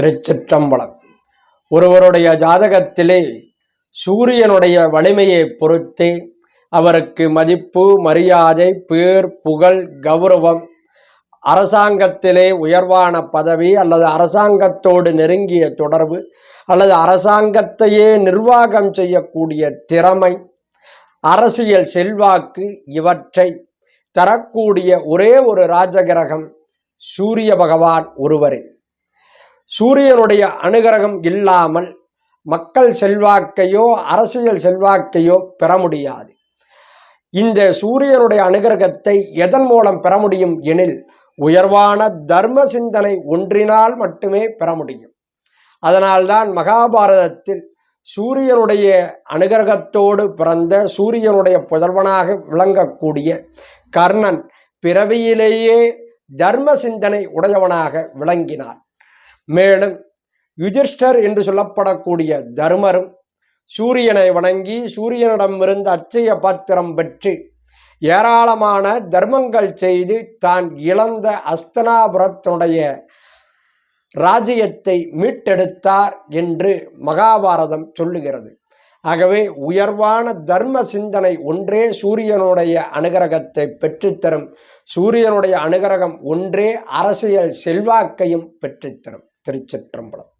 திருச்சிற்றம்பலம். ஒருவருடைய ஜாதகத்திலே சூரியனுடைய வலிமையை பொறுத்தே அவருக்கு மதிப்பு மரியாதை பேர் புகழ் கௌரவம் அரசாங்கத்திலே உயர்வான பதவி அல்லது அரசாங்கத்தோடு நெருங்கிய தொடர்பு அல்லது அரசாங்கத்தையே நிர்வாகம் செய்யக்கூடிய திறமை அரசியல் செல்வாக்கு இவற்றை தரக்கூடிய ஒரே ஒரு ராஜகிரகம் சூரிய பகவான் ஒருவரே. சூரியனுடைய அனுகிரகம் இல்லாமல் மக்கள் செல்வாக்கையோ அரசியல் செல்வாக்கையோ பெற முடியாது. இந்த சூரியனுடைய அனுகிரகத்தை எதன் மூலம் பெற முடியும் எனில் உயர்வான தர்ம சிந்தனை ஒன்றினால் மட்டுமே பெற முடியும். அதனால்தான் மகாபாரதத்தில் சூரியனுடைய அனுகிரகத்தோடு பிறந்த சூரியனுடைய புதல்வனாக விளங்கக்கூடிய கர்ணன் பிறவியிலேயே தர்ம சிந்தனை உடையவனாக விளங்கினார். மேலும் யுதிஷ்டர் என்று சொல்லப்படக்கூடிய தர்மரும் சூரியனை வணங்கி சூரியனிடமிருந்து அச்சய பாத்திரம் பெற்று ஏராளமான தர்மங்கள் செய்து தான் இழந்த அஸ்தனாபுரத்தினுடைய ராஜ்யத்தை மீட்டெடுத்தார் என்று மகாபாரதம் சொல்லுகிறது. ஆகவே உயர்வான தர்ம சிந்தனை ஒன்றே சூரியனுடைய அனுகிரகத்தை பெற்றுத்தரும். சூரியனுடைய அனுகிரகம் ஒன்றே அரசியல் செல்வாக்கையும் பெற்றுத்தரும். திருச்சிற்றம்பலம்.